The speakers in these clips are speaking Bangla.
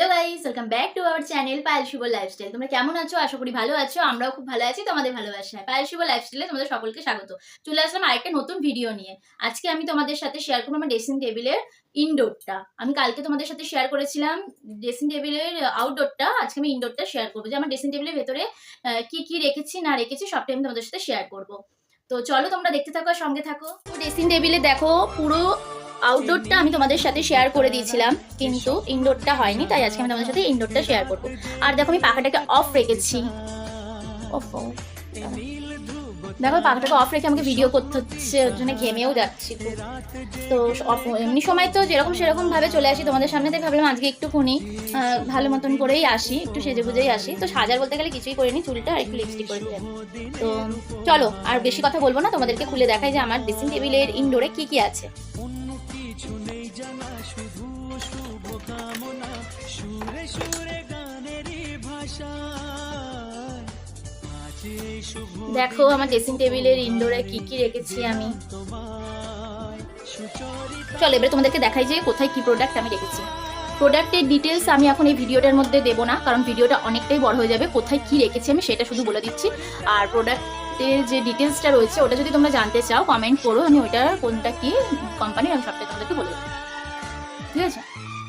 Hello guys, welcome back to our channel Payel Shubho lifestyle. তোমরা কেমন আছো? আশা করি ভালো আছো, আমরাও খুব ভালো আছি, তোমাদের ভালোবাসায়। পায়েল শুভ লাইফস্টাইলে তোমাদের সকলকে স্বাগত। চলে আসলাম আরেকটা নতুন ভিডিও নিয়ে। আজকে আমি তোমাদের সাথে শেয়ার করব আমার ড্রেসিং টেবিলের ইনডোরটা আমি কালকে তোমাদের সাথে শেয়ার করেছিলাম ড্রেসিং টেবিলের আউটডোরটা আজকে আমি ইনডোরটা শেয়ার করব। যে আমার ড্রেসিং টেবিলের ভেতরে কি কি রেখেছি, না রেখেছি সবটাই আমি তোমাদের সাথে শেয়ার করব। তো চলো তোমরা দেখতে থাকো সঙ্গে থাকো। ড্রেসিং টেবিলে দেখো পুরো আউটডোরটা আমি তোমাদের সাথে শেয়ার করে দিয়েছিলাম, কিন্তু ইনডোরটা হয়নি, তাই আজকে আমি তোমাদের সাথে ইনডোরটা শেয়ার করব। আর দেখো, আমি পাখাটাকে অফ রেখেছি। দেখো পাখাটাকে অফ রেখে আমাকে ভিডিও করতে হচ্ছে, ওর জন্য ঘেমেও যাচ্ছি তো এমনি সময় তো যেরকম সেরকম ভাবে চলে আসি তোমাদের সামনে, তাই ভাবলাম আজকে একটুখানি ভালো মতন করেই আসি, একটু সেজে বুঝেই আসি। তো সাজার বলতে গেলে কিছুই করিনি, চুলটা আর একটু লিপস্টিক করে দিলাম। তো চলো, আর বেশি কথা বলব না, তোমাদেরকে খুলে দেখাই যে আমার ড্রেসিং টেবিলের ইনডোরে কি কি আছে। দেখো আমার ড্রেসিং টেবিলের ইনডোরে কি কি রেখেছি আমি? চলো এবারে তোমাদেরকে দেখাই যে কোথায় কি প্রোডাক্ট আমি রেখেছি। প্রোডাক্টের ডিটেলস আমি এখন এই ভিডিওটার মধ্যে দেবো না কারণ ভিডিওটা অনেকটাই বড় হয়ে যাবে। কোথায় কি রেখেছি আমি সেটা শুধু বলে দিচ্ছি। আর প্রোডাক্টের যে ডিটেলসটা রয়েছে ওটা যদি তোমরা জানতে চাও কমেন্ট করো আমি ওইটার কোনটা কি কোম্পানি আমি সবটাই তোমাদেরকে বলে দেবো। আছে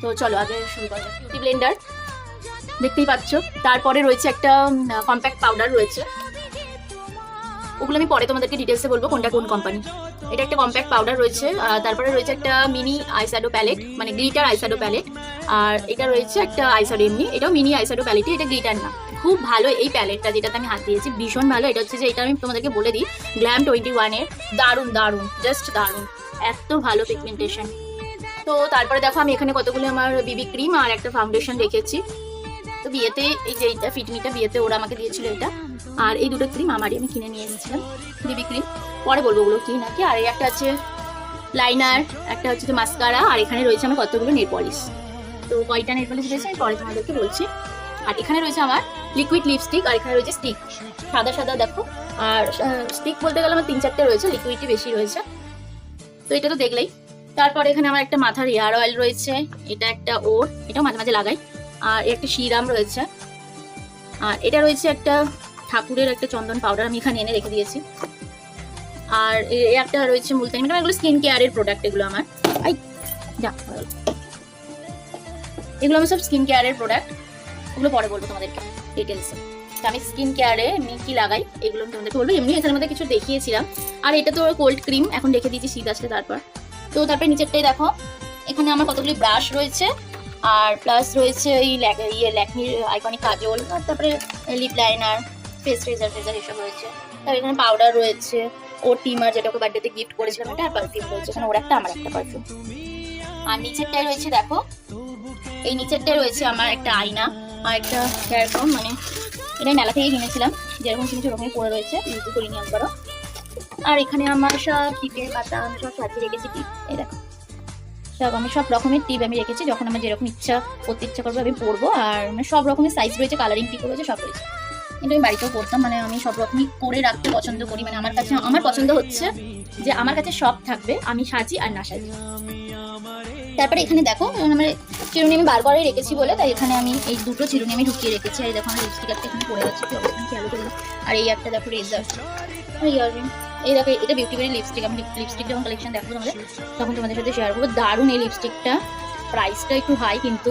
তো চলো, আগে শুরু করা বিউটি ব্লেন্ডার দেখতেই পাচ্ছ। তারপরে রয়েছে একটা কম্প্যাক্ট পাউডার রয়েছে। ওগুলো আমি পরে তোমাদেরকে ডিটেলসে বলব কোনটা কোন কোম্পানি এটা একটা কম্প্যাক্ট পাউডার রয়েছে তারপরে রয়েছে একটা মিনি আইশ্যাডো প্যালেট মানে গ্লিটার আইশ্যাডো প্যালেট আর এটা রয়েছে একটা আইশ্যাডো এমনি, এটাও মিনি আইশ্যাডো প্যালেটই এটা গ্লিটার না। খুব ভালো এই প্যালেটটা যেটাতে আমি হাত দিয়েছি, ভীষণ ভালো। এটা হচ্ছে যে, এটা আমি তোমাদেরকে বলে দিই গ্ল্যাম টোয়েন্টি ওয়ানের দারুণ দারুণ জাস্ট দারুণ। এত ভালো পিগমেন্টেশন তো তারপরে দেখো আমি এখানে কতগুলো আমার বিবি ক্রিম আর একটা ফাউন্ডেশন রেখেছি। তো বিয়েতে এই যে এইটা ফিটমিটা বিয়েতে ওরা আমাকে দিয়েছিল এটা। আর এই দুটো ক্রিম আমারই আমি কিনে নিয়ে এসেছিলাম বিবি ক্রিম পরে বলব ওগুলো কি নাকি আর এই একটা আছে লাইনার একটা হচ্ছে যে মাস্কারা আর এখানে রয়েছে আমার কতগুলো নেল পলিশ তো কয়টা নেল পলিশ রয়েছে আমি পরে তোমাদেরকে বলছি। আর এখানে রয়েছে আমার লিকুইড লিপস্টিক আর এখানে রয়েছে স্টিক সাদা সাদা দেখো। আর স্টিক বলতে গেলে আমার তিন চারটে রয়েছে লিকুইডই বেশি রয়েছে। তো এটা তো দেখলেই। তারপর এখানে আমার একটা মাথার হেয়ার অয়েল রয়েছে, এটা একটা ওর এটাও মাঝে মাঝে লাগাই। আর একটা শিরাম রয়েছে। আর এটা রয়েছে একটা ঠাকুরের একটা চন্দন পাউডার আমি এখানে এনে রেখে দিয়েছি। আর একটা রয়েছে মুলতানি মানে এগুলো স্কিন কেয়ারের প্রোডাক্ট এগুলো আমার। আই, যা এগুলো আমার সব স্কিন কেয়ারের প্রোডাক্ট এগুলো পরে বলব তোমাদেরকে ডিটেলসে আমি স্কিন কেয়ারে এমনি কি লাগাই, এগুলো আমি তোমাদেরকে বলব। এমনি এখানের মধ্যে কিছু দেখিয়েছিলাম। আর এটা তো কোল্ড ক্রিম এখন রেখে দিয়েছি শীত আসলে তারপর। তো তারপরে নিচেরটাই দেখো। এখানে আমার কতগুলি ব্রাশ রয়েছে, আর প্লাস রয়েছে এই ইয়ে ল্যাকমির আইকনিক কাজল তারপরে লিপ লাইনার ফেস রেজার ফেজার এসব রয়েছে। তারপর এখানে পাউডার রয়েছে ও টিমার যেটা ওকে বার্থডেতে গিফট করেছিলাম এটা আর পারফিউম রয়েছে, এখানে ওর একটা, আমার একটা পারফিউম আর নিচেরটায় রয়েছে দেখো, এই নিচেরটায় রয়েছে আমার একটা আয়না, আর একটা ফোন মানে এটা মেলা থেকে কিনেছিলাম, যেরকম কিনেছি ওরকমই পড়ে রয়েছে ইউজ করিনি একবারও। আর এখানে আমার সব টিপের পাতা আমি সব সাজিয়ে রেখেছি টিপ। এই দেখো। সব আমি সব রকমের টিপ আমি রেখেছি। যখন আমার যেরকম ইচ্ছা, করতে ইচ্ছা করবে, আমি পরবো। আর মানে সব রকমের সাইজ রয়েছে কালারিং টিপ রয়েছে, সব রয়েছে। কিন্তু আমি বাড়িতেও পড়তাম মানে আমি সব রকমই করে রাখতে পছন্দ করি। মানে আমার কাছে, আমার পছন্দ হচ্ছে যে আমার কাছে সব থাকবে, আমি সাজি আর না সাজি। তারপরে এখানে দেখো আমার চিরুনি আমি বারবারই রেখেছি বলে, তাই এখানে আমি এই দুটো চিরুনি আমি ঢুকিয়ে রেখেছি। আর দেখো, আমার লিপস্টিক এখানে পড়ে যাচ্ছে কি খেয়াল আর এই একটা দেখো রেজার ইয়ারিং এই দেখো, এটা বিউটি বেরি লিপস্টিক আমি লিপস্টিক যখন কালেকশন দেখব তোমাদের, তখন তোমাদের সাথে শেয়ার করব। দারুণ এই লিপস্টিকটা প্রাইসটা একটু হাই কিন্তু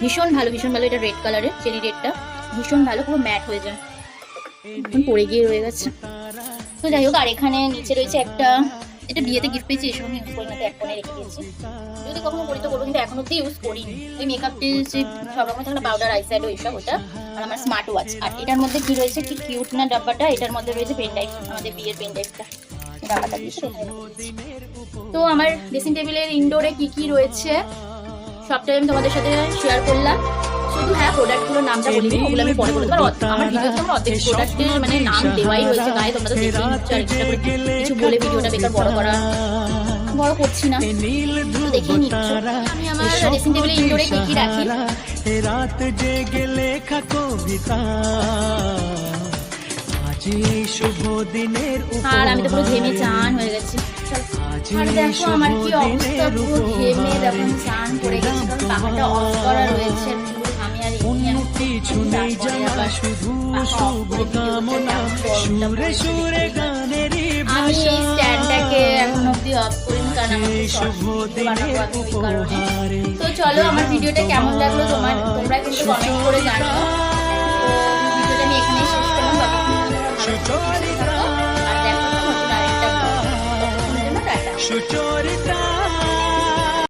ভীষণ ভালো ভীষণ ভালো। এটা রেড কালারের চেরি রেডটা ভীষণ ভালো, পুরো ম্যাট হয়ে যায়। পড়ে গিয়ে রয়ে গেছে। তো যাই হোক, আর এখানে নিচে রয়েছে একটা এটা বিয়েতে গিফট পেয়েছি, এসব আমি ইউজ করি না, তো এক কোণে রেখে দিয়েছি। যদি কখনো করি তো করব কিন্তু এখন অব্দি ইউজ করিনি। ওই মেকআপ যে সব রকম থাকে পাউডার আইশ্যাডো এইসব ওটা, আর আমার স্মার্ট ওয়াচ আর এটার মধ্যে কি রয়েছে, কি কিউট না ডাব্বাটা, এটার মধ্যে রয়েছে পেন আমাদের বিয়ের পেন ডাব্বাটা। তো আমার ড্রেসিং টেবিলের ইনডোরে কি কি রয়েছে, সবটাই আমি তোমাদের সাথে শেয়ার করলাম। হ্যাঁ প্রোডাক্টগুলোর নামটা বলিনি ওগুলো আমি পরে বলব আমার ভিডিওতে আমার অর্ধেক প্রোডাক্টের মানে নাম দেওয়াই রয়েছে গায়ে তোমরা তো দেখেই নিচ্ছ আর এক্সট্রা করে কিছু বলে ভিডিওটা বেকার বড় করা। বড় করছি না। দেখেই নিচ্ছ। আমি আমার ড্রেসিং টেবিলে ইনডোরে কি কি রাখি? রাত জেগে লেখা কবিতা। আর আমি তো পুরো ঘেমে চান হয়ে গেছি। আর দেখো আমার কি অবস্থা পুরো ঘেমে দেখো স্নান করে গেছি কারণ পাখাটা অফ করা রয়েছে। অন্য কিছু নেই জানা শুধু শুভ কামনা সুরে সুরে গানেরই আমার তো চলো আমার ভিডিওটা কেমন লাগল? তোমার তোমরা কিন্তু কমেন্ট করে জানাও।